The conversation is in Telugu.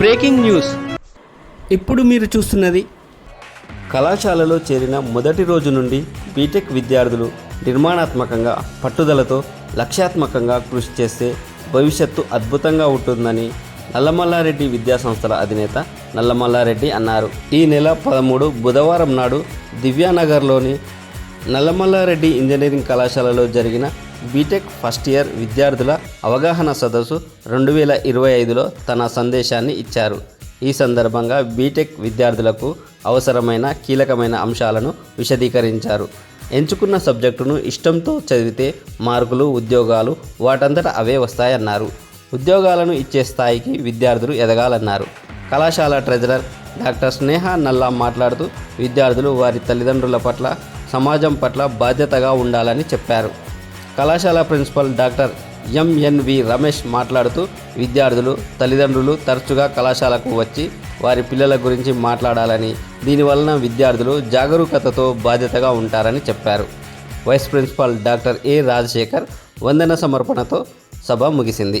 Breaking news. ఇప్పుడు మీరు చూస్తున్నది కళాశాలలో చేరిన మొదటి రోజు నుండి బీటెక్ విద్యార్థులు నిర్మాణాత్మకంగా పట్టుదలతో లక్ష్యాత్మకంగా కృషి చేస్తే భవిష్యత్తు అద్భుతంగా ఉంటుందని నల్లమల్లారెడ్డి విద్యాసంస్థల అధినేత నల్లమల్లారెడ్డి అన్నారు. ఈ నెల పదమూడు బుధవారం నాడు దివ్యానగర్లోని నల్లమల్లారెడ్డి ఇంజనీరింగ్ కళాశాలలో జరిగిన బీటెక్ ఫస్ట్ ఇయర్ విద్యార్థుల అవగాహన సదస్సు రెండు వేల ఇరవై ఐదులో తన సందేశాన్ని ఇచ్చారు. ఈ సందర్భంగా బీటెక్ విద్యార్థులకు అవసరమైన కీలకమైన అంశాలను విశదీకరించారు. ఎంచుకున్న సబ్జెక్టును ఇష్టంతో చదివితే మార్కులు ఉద్యోగాలు వాటంతట అవే వస్తాయన్నారు. ఉద్యోగాలను ఇచ్చే స్థాయికి విద్యార్థులు ఎదగాలన్నారు. కళాశాల ట్రెజరర్ డాక్టర్ స్నేహ నల్లా మాట్లాడుతూ విద్యార్థులు వారి తల్లిదండ్రుల పట్ల సమాజం పట్ల బాధ్యతగా ఉండాలని చెప్పారు. కళాశాల ప్రిన్సిపల్ డాక్టర్ ఎంఎన్వి రమేష్ మాట్లాడుతూ విద్యార్థులు తల్లిదండ్రులు తరచుగా కళాశాలకు వచ్చి వారి పిల్లల గురించి మాట్లాడాలని దీనివలన విద్యార్థులు జాగరూకతతో బాధ్యతగా ఉంటారని చెప్పారు. Vice principal doctor A Rajasekhar వందన సమర్పణతో సభ ముగిసింది.